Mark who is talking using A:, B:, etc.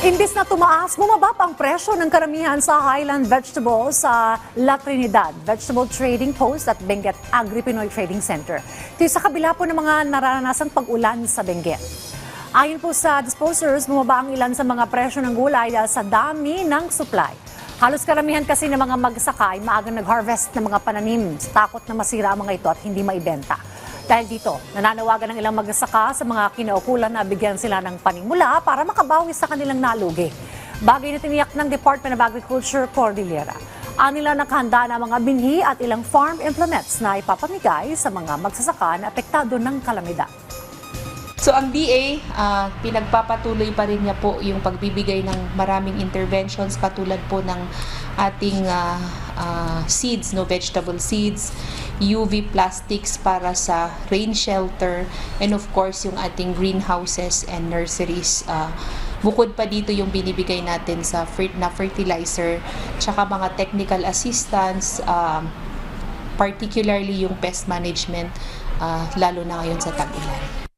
A: Imbis na tumaas, bumaba pa ang presyo ng karamihan sa highland vegetables sa La Trinidad Vegetable Trading Post at Benguet Agri-Pinoy Trading Center. Ito sa kabila po ng mga naranasang pag-ulan sa Benguet. Ayon po sa disposers, bumaba ang ilan sa mga presyo ng gulay dahil sa dami ng supply. Halos karamihan kasi ng mga magsaka ay maagang nag-harvest ng mga pananim. Takot na masira ang mga ito at hindi maibenta. Dahil dito, nananawagan ng ilang magsasaka sa mga kinaukulan na bigyan sila ng panimula para makabawi sa kanilang nalugi. Bagay na tiniyak ng Department of Agriculture Cordillera. Anila nakahanda na mga binhi at ilang farm implements na ipapamigay sa mga magsasaka na apektado ng kalamidad.
B: So ang DA, ah, pinagpapatuloy pa rin niya po yung pagbibigay ng maraming interventions katulad po ng ating ah, ah, seeds, no vegetable seeds, UV plastics para sa rain shelter, and of course yung ating greenhouses and nurseries. Ah, bukod pa dito yung binibigay natin sa na fertilizer, tsaka mga technical assistance, ah, particularly yung pest management, lalo na ngayon sa tag-ulan.